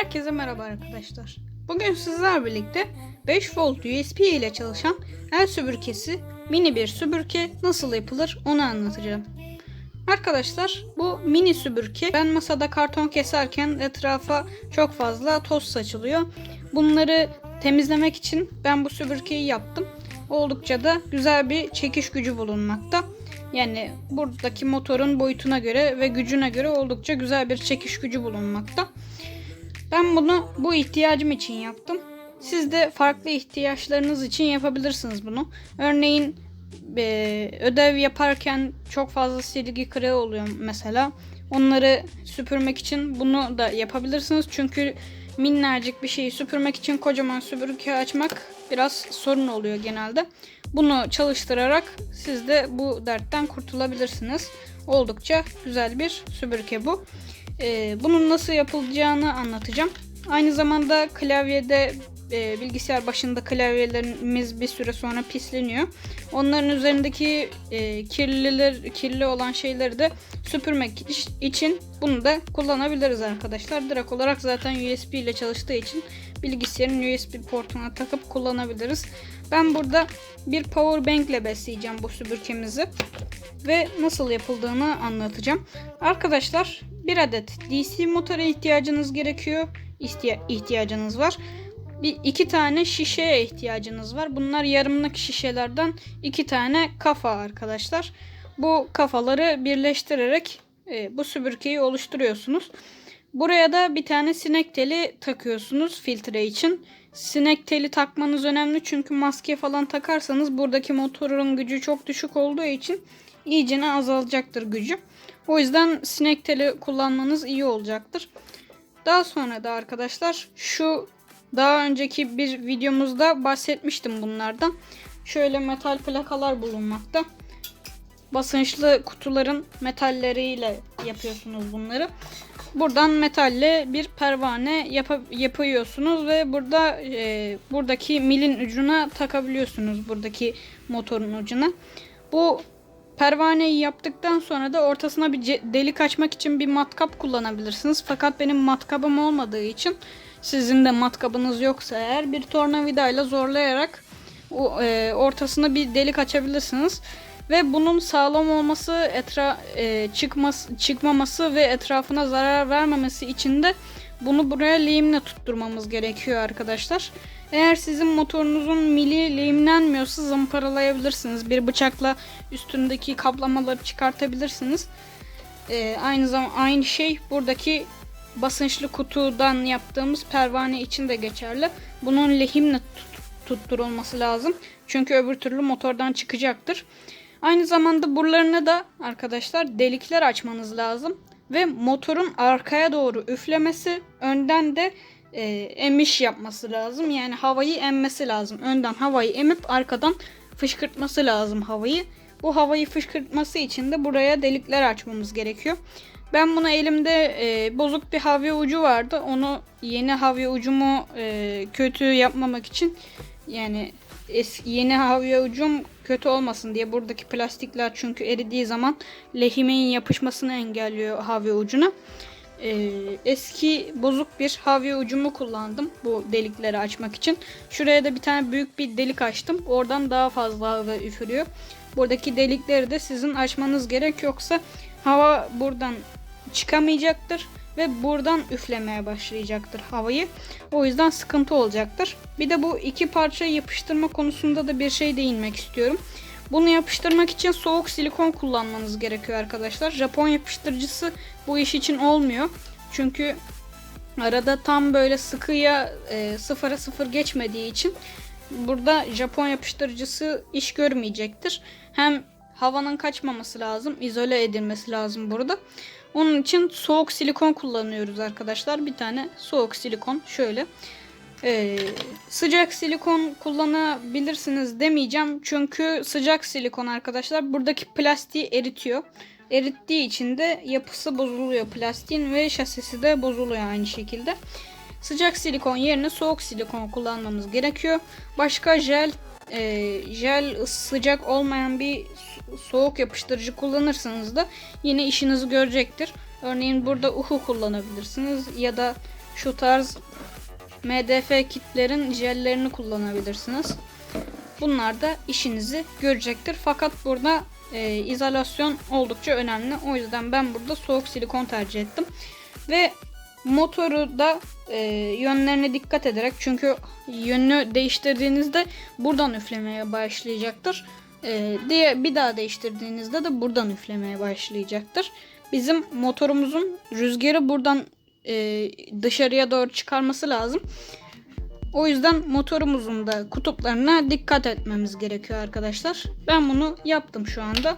Herkese merhaba arkadaşlar. Bugün sizler birlikte 5 volt USB ile çalışan el süpürgesi mini bir süpürge nasıl yapılır onu anlatacağım. Arkadaşlar bu mini süpürge ben masada karton keserken etrafa çok fazla toz saçılıyor. Bunları temizlemek için ben bu süpürgeyi yaptım. Oldukça da güzel bir çekiş gücü bulunmakta. Yani buradaki motorun boyutuna göre ve gücüne göre oldukça güzel bir çekiş gücü bulunmakta. Ben bunu bu ihtiyacım için yaptım. Siz de farklı ihtiyaçlarınız için yapabilirsiniz bunu. Örneğin e, ödev yaparken çok fazla silgi kırığı oluyor mesela. Onları süpürmek için bunu da yapabilirsiniz. Çünkü minnacık bir şeyi süpürmek için kocaman süpürge açmak biraz sorun oluyor genelde. Bunu çalıştırarak siz de bu dertten kurtulabilirsiniz. Oldukça güzel bir süpürge bu. Ee, bunun nasıl yapılacağını anlatacağım. Aynı zamanda klavyede e, bilgisayar başında klavyelerimiz bir süre sonra pisleniyor. Onların üzerindeki e, kirliler kirli olan şeyleri de süpürmek için bunu da kullanabiliriz arkadaşlar. Direkt olarak zaten USB ile çalıştığı için bilgisayarın USB portuna takıp kullanabiliriz. Ben burada bir power bank ile besleyeceğim bu süpürgemizi ve nasıl yapıldığını anlatacağım. Arkadaşlar bir adet DC motora ihtiyacınız gerekiyor. İhtiya- ihtiyacınız var. Bir iki tane şişeye ihtiyacınız var. Bunlar yarımlık şişelerden iki tane kafa arkadaşlar. Bu kafaları birleştirerek e, bu süpürgeyi oluşturuyorsunuz. Buraya da bir tane sinek teli takıyorsunuz filtre için. Sinek teli takmanız önemli çünkü maske falan takarsanız buradaki motorun gücü çok düşük olduğu için iyicene azalacaktır gücü. O yüzden sinek teli kullanmanız iyi olacaktır. Daha sonra da arkadaşlar şu daha önceki bir videomuzda bahsetmiştim bunlardan. Şöyle metal plakalar bulunmakta. Basınçlı kutuların metalleriyle yapıyorsunuz bunları. Buradan metalle bir pervane yapa- yapıyorsunuz ve burada e, buradaki milin ucuna takabiliyorsunuz buradaki motorun ucuna. Bu pervaneyi yaptıktan sonra da ortasına bir delik açmak için bir matkap kullanabilirsiniz. Fakat benim matkabım olmadığı için sizin de matkabınız yoksa eğer bir tornavidayla zorlayarak o, e, ortasına bir delik açabilirsiniz. Ve bunun sağlam olması, etra e, çıkması, çıkmaması ve etrafına zarar vermemesi için de bunu buraya lehimle tutturmamız gerekiyor arkadaşlar. Eğer sizin motorunuzun mili lehimlenmiyorsa zımparalayabilirsiniz. Bir bıçakla üstündeki kaplamaları çıkartabilirsiniz. E, aynı zaman aynı şey buradaki basınçlı kutudan yaptığımız pervane için de geçerli. Bunun lehimle tut- tutturulması lazım. Çünkü öbür türlü motordan çıkacaktır. Aynı zamanda buralarına da arkadaşlar delikler açmanız lazım. Ve motorun arkaya doğru üflemesi, önden de e, emiş yapması lazım. Yani havayı emmesi lazım. Önden havayı emip arkadan fışkırtması lazım havayı. Bu havayı fışkırtması için de buraya delikler açmamız gerekiyor. Ben buna elimde e, bozuk bir havya ucu vardı. Onu yeni havya ucumu e, kötü yapmamak için yani es- yeni havya ucum kötü olmasın diye buradaki plastikler çünkü eridiği zaman lehimenin yapışmasını engelliyor havya ucuna. Ee, eski bozuk bir havya ucumu kullandım bu delikleri açmak için. Şuraya da bir tane büyük bir delik açtım. Oradan daha fazla hava üfürüyor. Buradaki delikleri de sizin açmanız gerek yoksa hava buradan çıkamayacaktır ve buradan üflemeye başlayacaktır havayı. O yüzden sıkıntı olacaktır. Bir de bu iki parça yapıştırma konusunda da bir şey değinmek istiyorum. Bunu yapıştırmak için soğuk silikon kullanmanız gerekiyor arkadaşlar. Japon yapıştırıcısı bu iş için olmuyor. Çünkü arada tam böyle sıkıya e, sıfıra sıfır geçmediği için burada Japon yapıştırıcısı iş görmeyecektir. Hem havanın kaçmaması lazım, izole edilmesi lazım burada. Onun için soğuk silikon kullanıyoruz arkadaşlar. Bir tane soğuk silikon şöyle. Ee, sıcak silikon kullanabilirsiniz demeyeceğim. Çünkü sıcak silikon arkadaşlar buradaki plastiği eritiyor. Erittiği için de yapısı bozuluyor plastiğin ve şasisi de bozuluyor aynı şekilde. Sıcak silikon yerine soğuk silikon kullanmamız gerekiyor. Başka jel e, jel sıcak olmayan bir so- soğuk yapıştırıcı kullanırsanız da yine işinizi görecektir. Örneğin burada uhu kullanabilirsiniz ya da şu tarz MDF kitlerin jellerini kullanabilirsiniz. Bunlar da işinizi görecektir. Fakat burada e, izolasyon oldukça önemli. O yüzden ben burada soğuk silikon tercih ettim. Ve motoru da e, yönlerine dikkat ederek çünkü yönünü değiştirdiğinizde buradan üflemeye başlayacaktır. E, diye bir daha değiştirdiğinizde de buradan üflemeye başlayacaktır. Bizim motorumuzun rüzgarı buradan e, dışarıya doğru çıkarması lazım. O yüzden motorumuzun da kutuplarına dikkat etmemiz gerekiyor arkadaşlar. Ben bunu yaptım şu anda.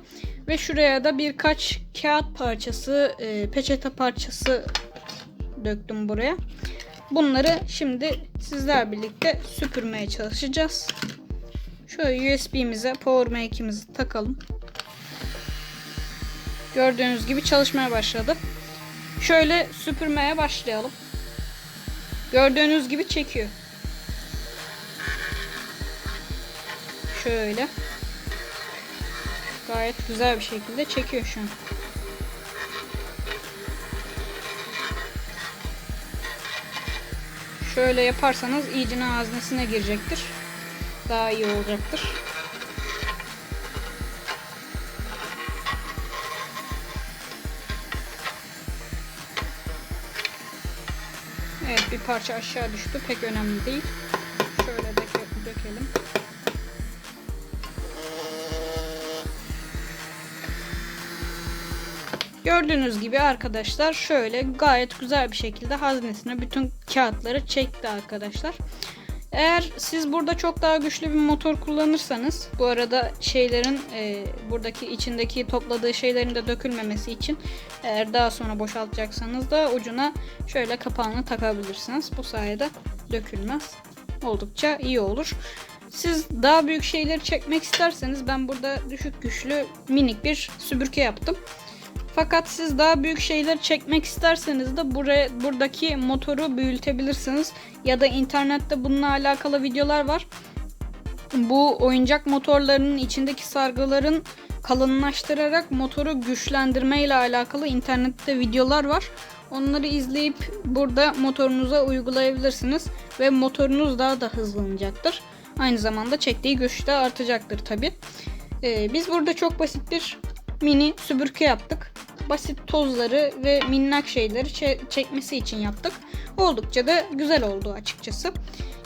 Ve şuraya da birkaç kağıt parçası, e, peçete parçası döktüm buraya. Bunları şimdi sizler birlikte süpürmeye çalışacağız. Şöyle USB'mize Powermake'imizi takalım. Gördüğünüz gibi çalışmaya başladı. Şöyle süpürmeye başlayalım. Gördüğünüz gibi çekiyor. Şöyle. Gayet güzel bir şekilde çekiyor şu an. Şöyle yaparsanız iyicine haznesine girecektir. Daha iyi olacaktır. Evet bir parça aşağı düştü. Pek önemli değil. Şöyle döke, dökelim. Gördüğünüz gibi arkadaşlar şöyle gayet güzel bir şekilde haznesine bütün kağıtları çekti arkadaşlar. Eğer siz burada çok daha güçlü bir motor kullanırsanız bu arada şeylerin e, buradaki içindeki topladığı şeylerin de dökülmemesi için eğer daha sonra boşaltacaksanız da ucuna şöyle kapağını takabilirsiniz. Bu sayede dökülmez. Oldukça iyi olur. Siz daha büyük şeyleri çekmek isterseniz ben burada düşük güçlü minik bir süpürge yaptım. Fakat siz daha büyük şeyler çekmek isterseniz de buraya buradaki motoru büyütebilirsiniz ya da internette bununla alakalı videolar var. Bu oyuncak motorlarının içindeki sargıların kalınlaştırarak motoru güçlendirme ile alakalı internette videolar var. Onları izleyip burada motorunuza uygulayabilirsiniz ve motorunuz daha da hızlanacaktır. Aynı zamanda çektiği güç de artacaktır tabi. Ee, biz burada çok basit bir mini süpürge yaptık. Basit tozları ve minnak şeyleri çe- çekmesi için yaptık. Oldukça da güzel oldu açıkçası.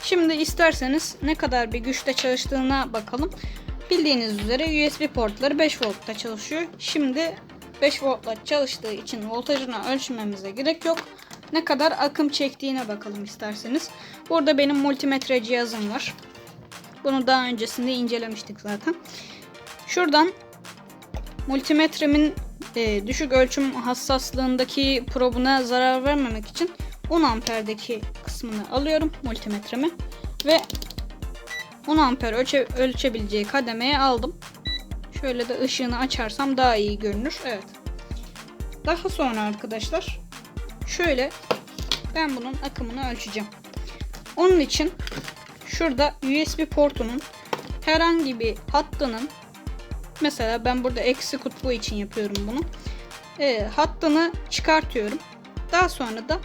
Şimdi isterseniz ne kadar bir güçte çalıştığına bakalım. Bildiğiniz üzere USB portları 5 voltta çalışıyor. Şimdi 5 voltla çalıştığı için voltajını ölçmemize gerek yok. Ne kadar akım çektiğine bakalım isterseniz. Burada benim multimetre cihazım var. Bunu daha öncesinde incelemiştik zaten. Şuradan multimetremin e, düşük ölçüm hassaslığındaki probuna zarar vermemek için 10 amperdeki kısmını alıyorum multimetremi ve 10 amper ölçe, ölçebileceği kademeye aldım. Şöyle de ışığını açarsam daha iyi görünür. Evet. Daha sonra arkadaşlar şöyle ben bunun akımını ölçeceğim. Onun için şurada USB portunun herhangi bir hattının Mesela ben burada eksi kutbu için yapıyorum bunu. E, hattını çıkartıyorum. Daha sonra da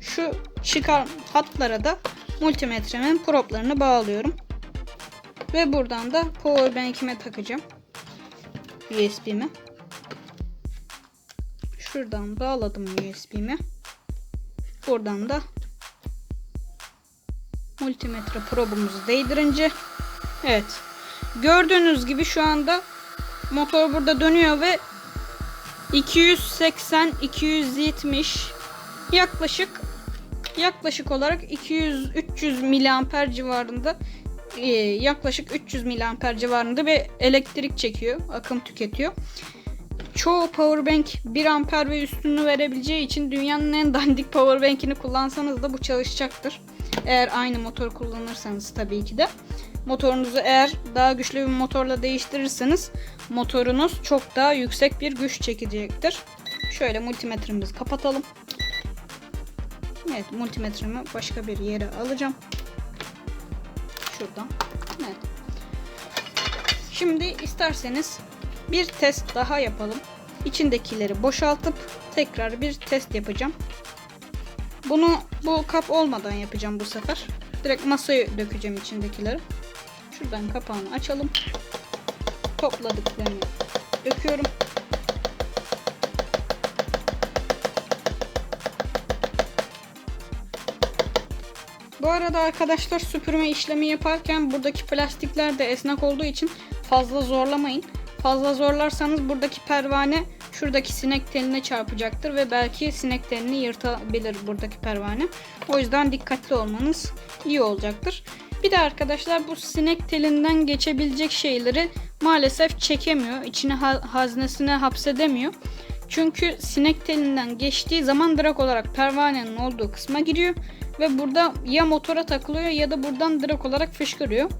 şu çıkar hatlara da multimetremin proplarını bağlıyorum. Ve buradan da powerbank'ime takacağım. USB'mi. Şuradan bağladım USB'mi. Buradan da multimetre probumuzu değdirince evet Gördüğünüz gibi şu anda motor burada dönüyor ve 280 270 yaklaşık yaklaşık olarak 200 300 miliamper civarında e, yaklaşık 300 miliamper civarında ve elektrik çekiyor, akım tüketiyor. Çoğu powerbank 1 amper ve üstünü verebileceği için dünyanın en dandik powerbank'ini kullansanız da bu çalışacaktır. Eğer aynı motor kullanırsanız tabii ki de. Motorunuzu eğer daha güçlü bir motorla değiştirirseniz motorunuz çok daha yüksek bir güç çekecektir. Şöyle multimetremizi kapatalım. Evet multimetremi başka bir yere alacağım. Şuradan. Evet. Şimdi isterseniz bir test daha yapalım. İçindekileri boşaltıp tekrar bir test yapacağım. Bunu bu kap olmadan yapacağım bu sefer. Direkt masaya dökeceğim içindekileri. Şuradan kapağını açalım. Topladıklarını döküyorum. Bu arada arkadaşlar süpürme işlemi yaparken buradaki plastikler de esnek olduğu için fazla zorlamayın. Fazla zorlarsanız buradaki pervane şuradaki sinek teline çarpacaktır ve belki sinek telini yırtabilir buradaki pervane. O yüzden dikkatli olmanız iyi olacaktır. Bir de arkadaşlar bu sinek telinden geçebilecek şeyleri maalesef çekemiyor. İçine ha- haznesine hapsedemiyor. Çünkü sinek telinden geçtiği zaman direkt olarak pervanenin olduğu kısma giriyor ve burada ya motora takılıyor ya da buradan direkt olarak fışkırıyor.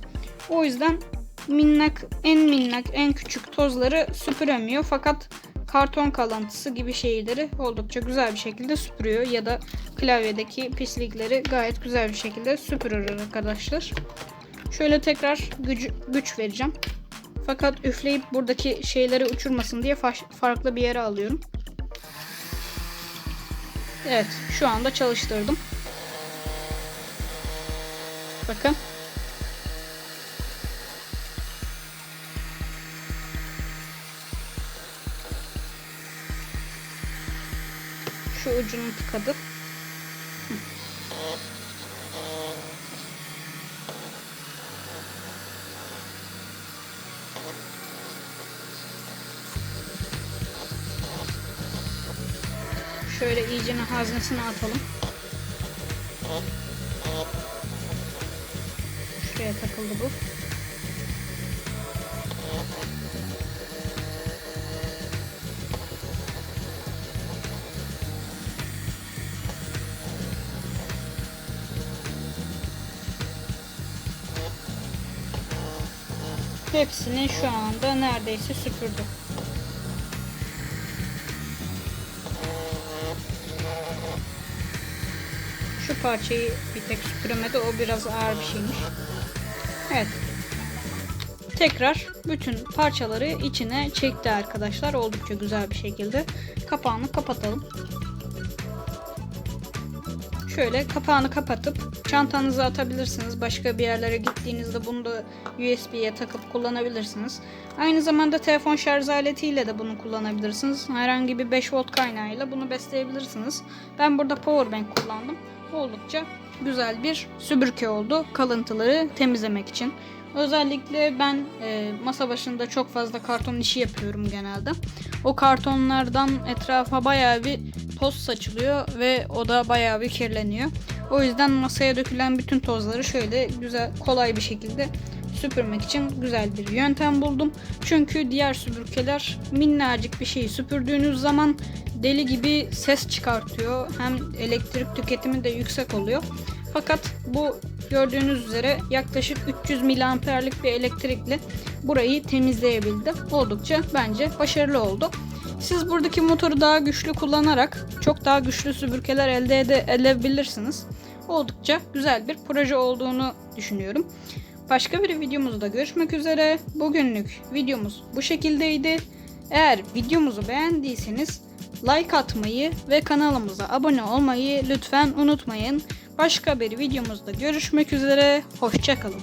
O yüzden minnak en minnak en küçük tozları süpüremiyor fakat karton kalıntısı gibi şeyleri oldukça güzel bir şekilde süpürüyor ya da klavyedeki pislikleri gayet güzel bir şekilde süpürür arkadaşlar. Şöyle tekrar gücü, güç vereceğim. Fakat üfleyip buradaki şeyleri uçurmasın diye fa- farklı bir yere alıyorum. Evet, şu anda çalıştırdım. Bakın. Şu ucunu tıkadı. Şöyle iyicene haznesine atalım. Şuraya takıldı bu. Hepsini şu anda neredeyse süpürdü. Şu parçayı bir tek süpüremedi. O biraz ağır bir şeymiş. Evet. Tekrar bütün parçaları içine çekti arkadaşlar. Oldukça güzel bir şekilde. Kapağını kapatalım. Şöyle kapağını kapatıp çantanıza atabilirsiniz. Başka bir yerlere gittiğinizde bunu da USB'ye takıp kullanabilirsiniz. Aynı zamanda telefon şarj aletiyle de bunu kullanabilirsiniz. Herhangi bir 5 volt kaynağıyla bunu besleyebilirsiniz. Ben burada powerbank kullandım. Oldukça güzel bir süpürge oldu kalıntıları temizlemek için. Özellikle ben e, masa başında çok fazla karton işi yapıyorum genelde. O kartonlardan etrafa bayağı bir toz saçılıyor ve o da bayağı bir kirleniyor. O yüzden masaya dökülen bütün tozları şöyle güzel kolay bir şekilde süpürmek için güzel bir yöntem buldum. Çünkü diğer süpürgeler minnacık bir şeyi süpürdüğünüz zaman deli gibi ses çıkartıyor. Hem elektrik tüketimi de yüksek oluyor. Fakat bu gördüğünüz üzere yaklaşık 300 miliamperlik bir elektrikle burayı temizleyebildi. Oldukça bence başarılı oldu. Siz buradaki motoru daha güçlü kullanarak çok daha güçlü süpürgeler elde ede- edebilirsiniz. Oldukça güzel bir proje olduğunu düşünüyorum. Başka bir videomuzda görüşmek üzere. Bugünlük videomuz bu şekildeydi. Eğer videomuzu beğendiyseniz like atmayı ve kanalımıza abone olmayı lütfen unutmayın. Başka bir videomuzda görüşmek üzere. Hoşçakalın.